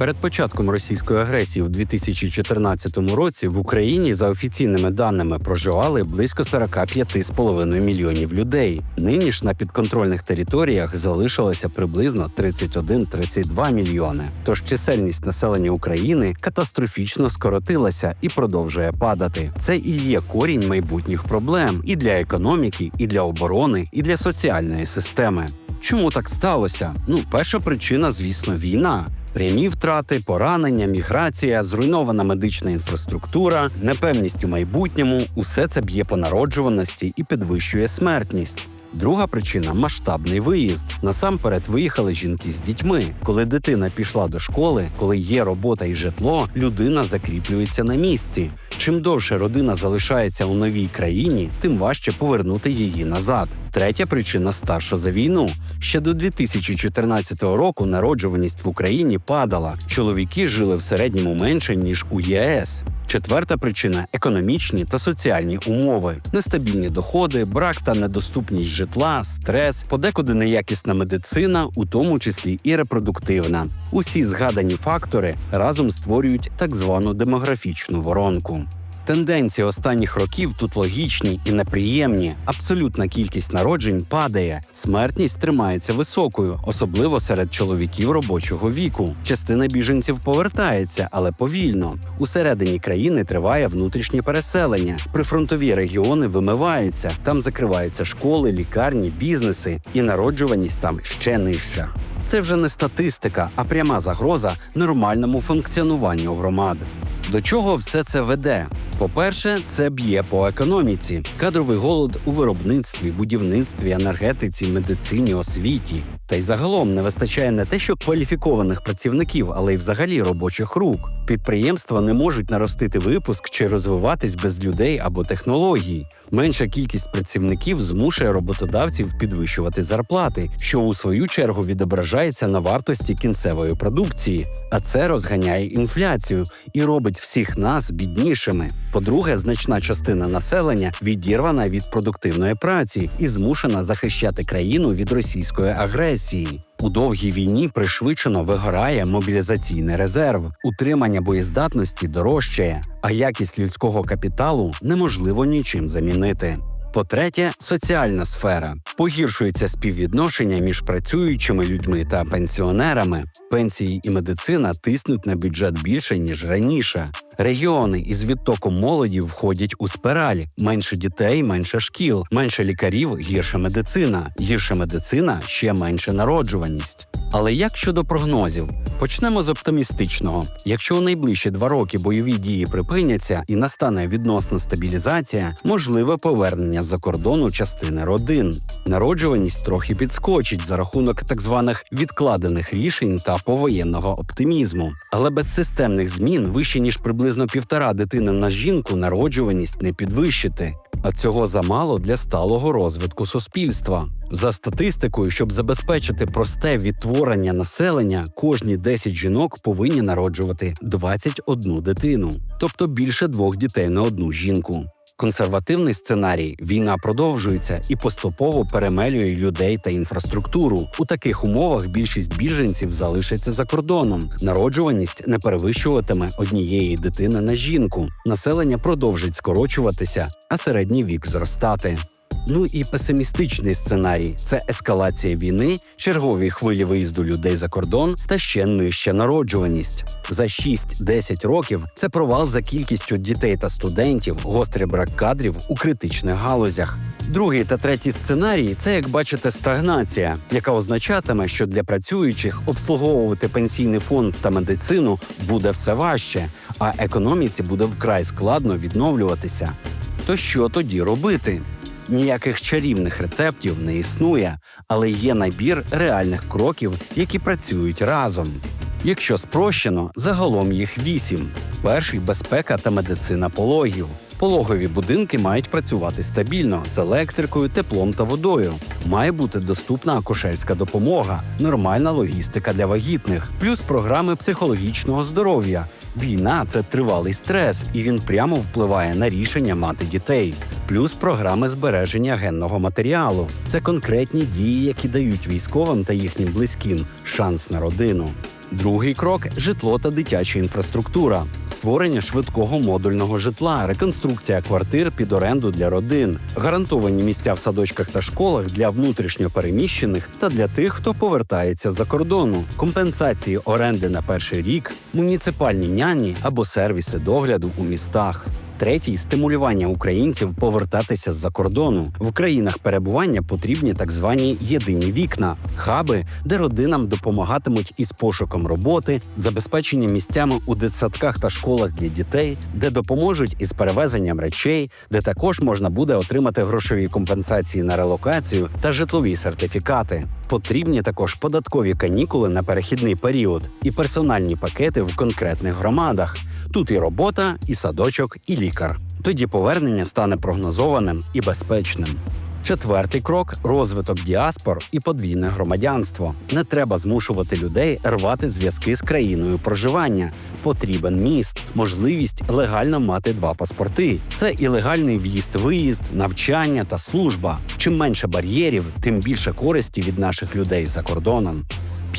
Перед початком російської агресії у 2014 році в Україні за офіційними даними проживали близько 45,5 мільйонів людей. Нині ж на підконтрольних територіях залишилося приблизно 31-32 мільйони. Тож чисельність населення України катастрофічно скоротилася і продовжує падати. Це і є корінь майбутніх проблем і для економіки, і для оборони, і для соціальної системи. Чому так сталося? Ну, перша причина, звісно, війна. Прямі втрати, поранення, міграція, зруйнована медична інфраструктура, непевність у майбутньому усе це б'є по народжуваності і підвищує смертність. Друга причина масштабний виїзд. Насамперед виїхали жінки з дітьми. Коли дитина пішла до школи, коли є робота і житло, людина закріплюється на місці. Чим довше родина залишається у новій країні, тим важче повернути її назад. Третя причина старша за війну. Ще до 2014 року народжуваність в Україні падала. Чоловіки жили в середньому менше ніж у ЄС. Четверта причина економічні та соціальні умови, нестабільні доходи, брак та недоступність житла, стрес, подекуди неякісна медицина, у тому числі і репродуктивна. Усі згадані фактори разом створюють так звану демографічну воронку. Тенденції останніх років тут логічні і неприємні. Абсолютна кількість народжень падає, смертність тримається високою, особливо серед чоловіків робочого віку. Частина біженців повертається, але повільно. Усередині країни триває внутрішнє переселення. Прифронтові регіони вимиваються, там закриваються школи, лікарні, бізнеси, і народжуваність там ще нижча. Це вже не статистика, а пряма загроза нормальному функціонуванню громад. До чого все це веде? По-перше, це б'є по економіці, кадровий голод у виробництві, будівництві, енергетиці, медицині, освіті. Та й загалом не вистачає не те, що кваліфікованих працівників, але й взагалі робочих рук. Підприємства не можуть наростити випуск чи розвиватись без людей або технологій. Менша кількість працівників змушує роботодавців підвищувати зарплати, що у свою чергу відображається на вартості кінцевої продукції, а це розганяє інфляцію і робить всіх нас біднішими. По-друге, значна частина населення відірвана від продуктивної праці і змушена захищати країну від російської агресії. У довгій війні пришвидшено вигорає мобілізаційний резерв, утримання боєздатності дорожчає, а якість людського капіталу неможливо нічим замінити. По-третє, соціальна сфера погіршується співвідношення між працюючими людьми та пенсіонерами. Пенсії і медицина тиснуть на бюджет більше ніж раніше. Регіони із відтоком молоді входять у спираль: менше дітей, менше шкіл, менше лікарів, гірша медицина, гірша медицина ще менше народжуваність. Але як щодо прогнозів, почнемо з оптимістичного. Якщо у найближчі два роки бойові дії припиняться і настане відносна стабілізація, можливе повернення з-за кордону частини родин. Народжуваність трохи підскочить за рахунок так званих відкладених рішень та повоєнного оптимізму. Але без системних змін вище ніж приблизно півтора дитини на жінку народжуваність не підвищити. А цього замало для сталого розвитку суспільства. За статистикою, щоб забезпечити просте відтворення населення, кожні 10 жінок повинні народжувати 21 дитину, тобто більше двох дітей на одну жінку. Консервативний сценарій війна продовжується і поступово перемелює людей та інфраструктуру. У таких умовах більшість біженців залишиться за кордоном. Народжуваність не перевищуватиме однієї дитини на жінку. Населення продовжить скорочуватися, а середній вік зростати. Ну і песимістичний сценарій це ескалація війни, чергові хвилі виїзду людей за кордон та ще нижча народжуваність. За 6-10 років це провал за кількістю дітей та студентів, гострий брак кадрів у критичних галузях. Другий та третій сценарій це, як бачите, стагнація, яка означатиме, що для працюючих обслуговувати пенсійний фонд та медицину буде все важче, а економіці буде вкрай складно відновлюватися. То що тоді робити? Ніяких чарівних рецептів не існує, але є набір реальних кроків, які працюють разом. Якщо спрощено, загалом їх вісім: перший безпека та медицина пологів. Пологові будинки мають працювати стабільно з електрикою, теплом та водою. Має бути доступна акушерська допомога, нормальна логістика для вагітних, плюс програми психологічного здоров'я. Війна це тривалий стрес, і він прямо впливає на рішення мати дітей. Плюс програми збереження генного матеріалу. Це конкретні дії, які дають військовим та їхнім близьким шанс на родину. Другий крок житло та дитяча інфраструктура, створення швидкого модульного житла, реконструкція квартир під оренду для родин, гарантовані місця в садочках та школах для внутрішньо переміщених та для тих, хто повертається за кордону, компенсації оренди на перший рік, муніципальні няні або сервіси догляду у містах. Третій стимулювання українців повертатися з-за кордону. В країнах перебування потрібні так звані єдині вікна, хаби, де родинам допомагатимуть із пошуком роботи, забезпеченням місцями у дитсадках та школах для дітей, де допоможуть із перевезенням речей, де також можна буде отримати грошові компенсації на релокацію та житлові сертифікати. Потрібні також податкові канікули на перехідний період і персональні пакети в конкретних громадах. Тут і робота, і садочок, і лікар. Тоді повернення стане прогнозованим і безпечним. Четвертий крок розвиток діаспор і подвійне громадянство. Не треба змушувати людей рвати зв'язки з країною проживання. Потрібен міст, можливість легально мати два паспорти. Це і легальний в'їзд-виїзд, навчання та служба. Чим менше бар'єрів, тим більше користі від наших людей за кордоном.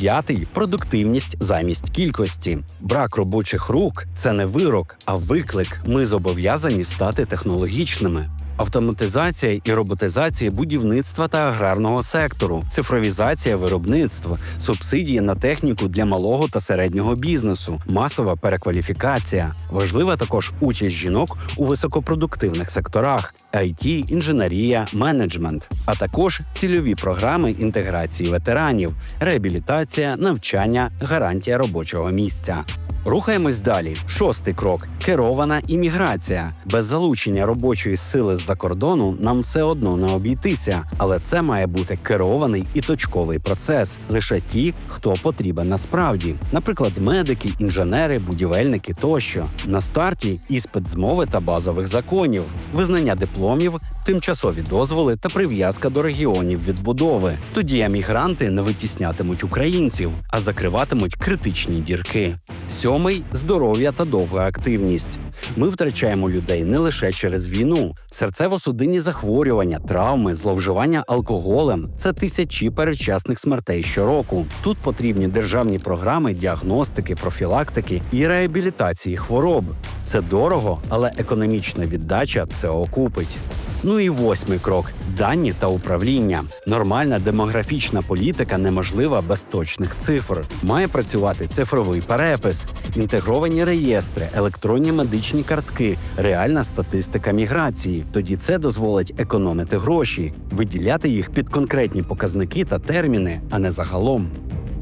П'ятий продуктивність замість кількості. Брак робочих рук це не вирок, а виклик. Ми зобов'язані стати технологічними. Автоматизація і роботизація будівництва та аграрного сектору, цифровізація виробництва, субсидії на техніку для малого та середнього бізнесу, масова перекваліфікація. Важлива також участь жінок у високопродуктивних секторах: IT, інженерія, менеджмент, а також цільові програми інтеграції ветеранів, реабілітація, навчання, гарантія робочого місця. Рухаємось далі. Шостий крок керована імміграція. Без залучення робочої сили з-за кордону нам все одно не обійтися, але це має бути керований і точковий процес. Лише ті, хто потрібен насправді, наприклад, медики, інженери, будівельники тощо. На старті іспит з мови та базових законів, визнання дипломів, тимчасові дозволи та прив'язка до регіонів відбудови. Тоді емігранти не витіснятимуть українців, а закриватимуть критичні дірки. Сьомий здоров'я та довга активність. Ми втрачаємо людей не лише через війну, серцево-судинні захворювання, травми, зловживання алкоголем це тисячі передчасних смертей щороку. Тут потрібні державні програми діагностики, профілактики і реабілітації хвороб. Це дорого, але економічна віддача це окупить. Ну і восьмий крок дані та управління. Нормальна демографічна політика неможлива без точних цифр. Має працювати цифровий перепис, інтегровані реєстри, електронні медичні картки, реальна статистика міграції. Тоді це дозволить економити гроші, виділяти їх під конкретні показники та терміни, а не загалом.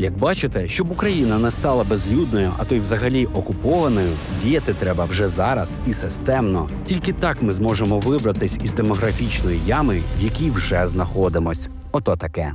Як бачите, щоб Україна не стала безлюдною, а то й взагалі окупованою, діяти треба вже зараз і системно. Тільки так ми зможемо вибратись із демографічної ями, в якій вже знаходимось. Ото таке.